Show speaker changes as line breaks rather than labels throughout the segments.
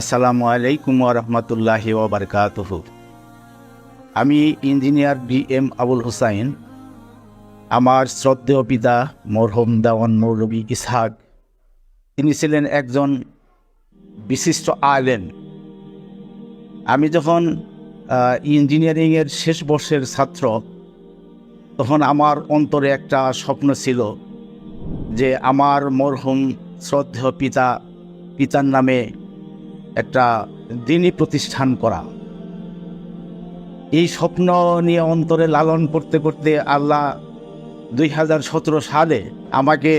আসসালামু আলাইকুম রহমতুল্লাহি ওবরকাতহ আমি engineer B M Abul Hussain. আমার শ্রদ্ধেয় পিতা মরহম দাওয়ান মৌলবী ইসহাক। তিনি ছিলেন একজন বিশিষ্ট আলেম। আমি যখন ইঞ্জিনিয়ারিংয়ের শেষ বর্ষের ছাত্র, তখন আমার অন্তরে একটা স্বপ্ন ছিল যে আমার মরহুম শ্রদ্ধেয় পিতা, পিতার নামে একটা দিনই প্রতিষ্ঠান করা। এই স্বপ্ন নিয়ে অন্তরে লালন করতে করতে আল্লাহ দুই হাজার সতেরো সালে আমাকে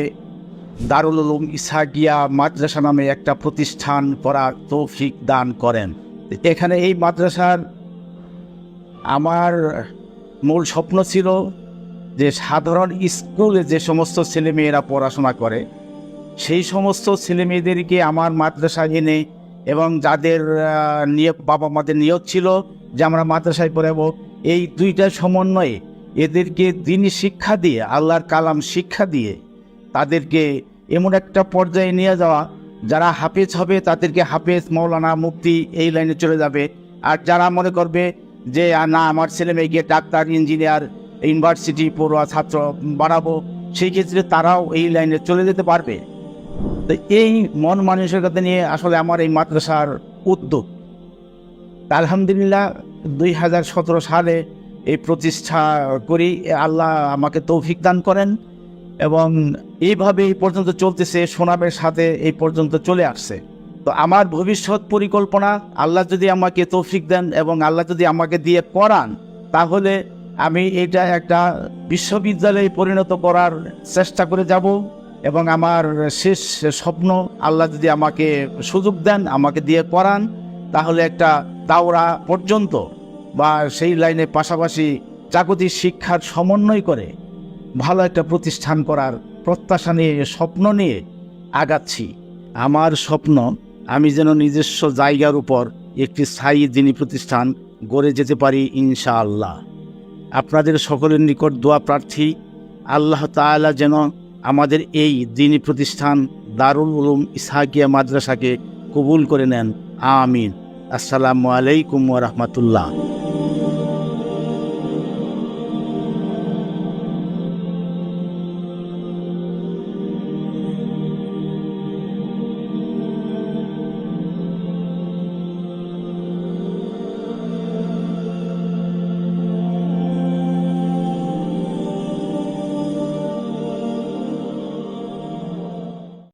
দারুল উলুম ইসাগিয়া মাদ্রাসা নামে একটা প্রতিষ্ঠান করার তৌফিক দান করেন। এখানে এই মাদ্রাসার আমার মূল স্বপ্ন ছিল যে সাধারণ স্কুলে যে সমস্ত ছেলেমেয়েরা পড়াশোনা করে, সেই সমস্ত ছেলেমেয়েদেরকে আমার মাদ্রাসা এনে এবং যাদের নিয়োগ বাবা মাদের নিয়োগ ছিল, যে আমরা মাদ্রাসায় পড়াবো, এই দুইটা সমন্বয়ে এদেরকে দিনই শিক্ষা দিয়ে, আল্লাহর কালাম শিক্ষা দিয়ে তাদেরকে এমন একটা পর্যায়ে নিয়ে যাওয়া, যারা হাফেজ হবে তাদেরকে হাফেজ, মৌলানা, মুফতি এই লাইনে চলে যাবে। আর যারা মনে করবে যে না, আমার ছেলে মেয়েকে ডাক্তার, ইঞ্জিনিয়ার, ইউনিভার্সিটি পড়ুয়া ছাত্র বাড়াবো সেই ক্ষেত্রে তারাও এই লাইনে চলে যেতে পারবে। তো এই মন মানসিকতা নিয়ে আসলে আমার এই মাদ্রাসার উদ্যোগ। আলহামদুলিল্লাহ, দুই হাজার সতেরো সালে এই প্রতিষ্ঠা করি আল্লাহ আমাকে তৌফিক দান করেন এবং এইভাবে এই পর্যন্ত চলতেছে, সোনামের সাথে এই পর্যন্ত চলে আসছে। তো আমার ভবিষ্যৎ পরিকল্পনা, আল্লাহ যদি আমাকে তৌফিক দেন এবং আল্লাহ যদি আমাকে দিয়ে করান তাহলে আমি এটা একটা বিশ্ববিদ্যালয়ে পরিণত করার চেষ্টা করে যাব। এবং আমার শেষ স্বপ্ন, আল্লাহ যদি আমাকে সুযোগ দেন, আমাকে দিয়ে করান, তাহলে একটা দাওরা পর্যন্ত বা সেই লাইনের পাশাপাশি জাগতিক শিক্ষার সমন্বয় করে ভালো একটা প্রতিষ্ঠান করার প্রত্যাশা নিয়ে, স্বপ্ন নিয়ে আগাচ্ছি। আমার স্বপ্ন, আমি যেন নিজস্ব জায়গার উপর একটি স্থায়ী দিনী প্রতিষ্ঠান গড়ে যেতে পারি ইনশাআল্লাহ। আপনাদের সকলের নিকট দোয়া প্রার্থী, আল্লাহ তাআলা যেন আমাদের এই দিনী প্রতিষ্ঠান দারুল উলুম ইসহাকিয়া মাদ্রাসাকে কবুল করে নেন। আমিন। আসসালামু আলাইকুম ওরহমতুল্লাহ রাহমাতুল্লাহ।